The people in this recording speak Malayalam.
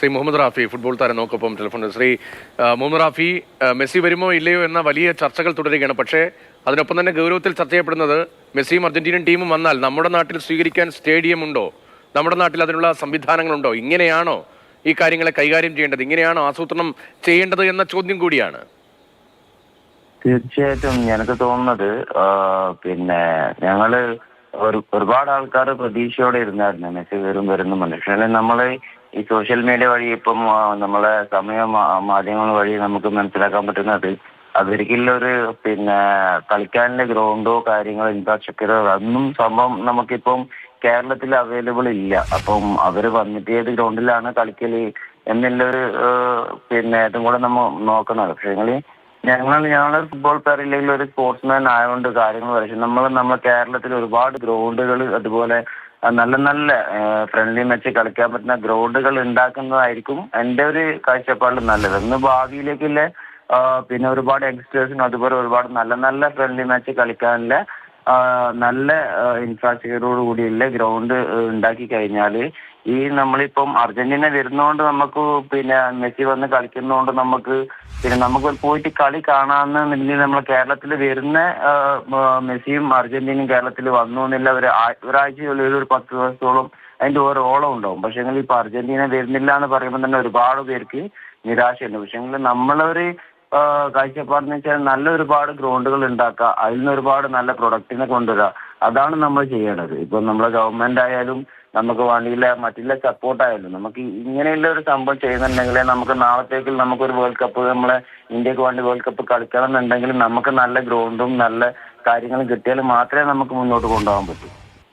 ശ്രീ മുഹമ്മദ് റാഫി ഫുട്ബോൾ താരം നോക്കൊപ്പം ടെലിഫോണിൽ ശ്രീ മുഹമ്മദ് റാഫി മെസ്സി വരുമോ ഇല്ലയോ എന്ന വലിയ ചർച്ചകൾ തുടരുകയാണ്. പക്ഷേ അതിനൊപ്പം തന്നെ ഗൗരവത്തിൽ ചർച്ച ചെയ്യപ്പെടുന്നത് മെസ്സിയും അർജന്റീനൻ ടീമും വന്നാൽ നമ്മുടെ നാട്ടിൽ സ്വീകരിക്കാൻ സ്റ്റേഡിയം ഉണ്ടോ? നമ്മുടെ നാട്ടിൽ അതിനുള്ള സംവിധാനങ്ങളുണ്ടോ? ഇങ്ങനെയാണോ ഈ കാര്യങ്ങളെ കൈകാര്യം ചെയ്യേണ്ടത്? ഇങ്ങനെയാണോ ആസൂത്രണം ചെയ്യേണ്ടത് എന്ന ചോദ്യം കൂടിയാണ്. തീർച്ചയായിട്ടും എനിക്ക് തോന്നുന്നത് പിന്നെ ഞങ്ങൾ ഒരു ഒരുപാട് ആൾക്കാർ പ്രതീക്ഷയോടെ ഇരുന്നായിരുന്നു മെസ്സി വരും വരുന്ന പക്ഷേ നമ്മൾ ഈ സോഷ്യൽ മീഡിയ വഴി ഇപ്പം നമ്മളെ സമയ മാധ്യമങ്ങൾ വഴി നമുക്ക് മനസ്സിലാക്കാൻ പറ്റുന്നത് അതൊരിക്കലും ഒരു പിന്നെ കളിക്കാനുള്ള ഗ്രൗണ്ടോ കാര്യങ്ങളോ ഇൻഫ്രാസ്ട്രക്ചറോ അതൊന്നും സംഭവം നമുക്കിപ്പം കേരളത്തിൽ അവൈലബിൾ ഇല്ല. അപ്പം അവർ വന്നിട്ട് ഏത് ഗ്രൗണ്ടിലാണ് കളിക്കൽ എന്നുള്ളൊരു പിന്നെ ഇതും കൂടെ നമ്മൾ നോക്കുന്നത് പക്ഷേ ഞങ്ങൾ ഞങ്ങൾ ഫുട്ബോൾ പേരില്ലെങ്കിൽ ഒരു സ്പോർട്സ്മാൻ ആയതുകൊണ്ട് കാര്യങ്ങൾ പക്ഷെ നമ്മൾ നമ്മുടെ കേരളത്തിൽ ഒരുപാട് ഗ്രൗണ്ടുകൾ അതുപോലെ നല്ല നല്ല ഫ്രണ്ട്ലി മാച്ച് കളിക്കാൻ പറ്റുന്ന ഗ്രൗണ്ടുകൾ ഉണ്ടാക്കുന്നതായിരിക്കും എന്റെ ഒരു കാഴ്ചപ്പാടിൽ നല്ലത്. ഇന്ന് ഭാവിയിലേക്കുള്ള പിന്നെ ഒരുപാട് യങ്സ്റ്റേഴ്സിനും അതുപോലെ ഒരുപാട് നല്ല നല്ല ഫ്രണ്ട്ലി മാച്ച് കളിക്കാനുള്ള നല്ല ഇൻഫ്രാസ്ട്രക്ചറോട് കൂടിയുള്ള ഗ്രൗണ്ട് ഉണ്ടാക്കി കഴിഞ്ഞാൽ ഈ നമ്മളിപ്പം അർജന്റീന വരുന്നോണ്ട് നമുക്ക് പിന്നെ മെസ്സി വന്ന് കളിക്കുന്നോണ്ട് നമുക്ക് പിന്നെ നമുക്ക് പോയിട്ട് കളി കാണാമെന്നുണ്ടെങ്കിൽ നമ്മൾ കേരളത്തിൽ വരുന്ന മെസ്സിയും അർജന്റീനയും കേരളത്തിൽ വന്നു എന്നുള്ള ഒരു ഒരാഴ്ചയുള്ള ഒരു പത്ത് ദിവസത്തോളം അതിന്റെ ഓരോ ഓളം ഉണ്ടാവും. പക്ഷെ ഇപ്പൊ അർജന്റീന വരുന്നില്ല എന്ന് പറയുമ്പോൾ തന്നെ ഒരുപാട് പേർക്ക് നിരാശയുണ്ട്. പക്ഷേ നമ്മളൊരു കാഴ്ചപ്പാടെന്ന് വെച്ചാൽ നല്ല ഒരുപാട് ഗ്രൗണ്ടുകൾ ഉണ്ടാക്കുക. അതിൽ നിന്ന് ഒരുപാട് നല്ല പ്രൊഡക്റ്റിനെ കൊണ്ടുവരിക. അതാണ് നമ്മൾ ചെയ്യേണ്ടത്. ഇപ്പൊ നമ്മളെ ഗവൺമെന്റ് ആയാലും നമുക്ക് വേണ്ടിയില്ല മറ്റുള്ള സപ്പോർട്ട് ആയാലും നമുക്ക് ഇങ്ങനെയുള്ള ഒരു സംഭവം ചെയ്യുന്നുണ്ടെങ്കിൽ നമുക്ക് നാളത്തേക്ക് നമുക്ക് ഒരു വേൾഡ് കപ്പ് നമ്മളെ ഇന്ത്യയ്ക്ക് വേണ്ടി വേൾഡ് കപ്പ് കളിക്കണം എന്നുണ്ടെങ്കിൽ നമുക്ക് നല്ല ഗ്രൗണ്ടും നല്ല കാര്യങ്ങളും കിട്ടിയാൽ മാത്രമേ നമുക്ക് മുന്നോട്ട് കൊണ്ടുപോകാൻ പറ്റൂ.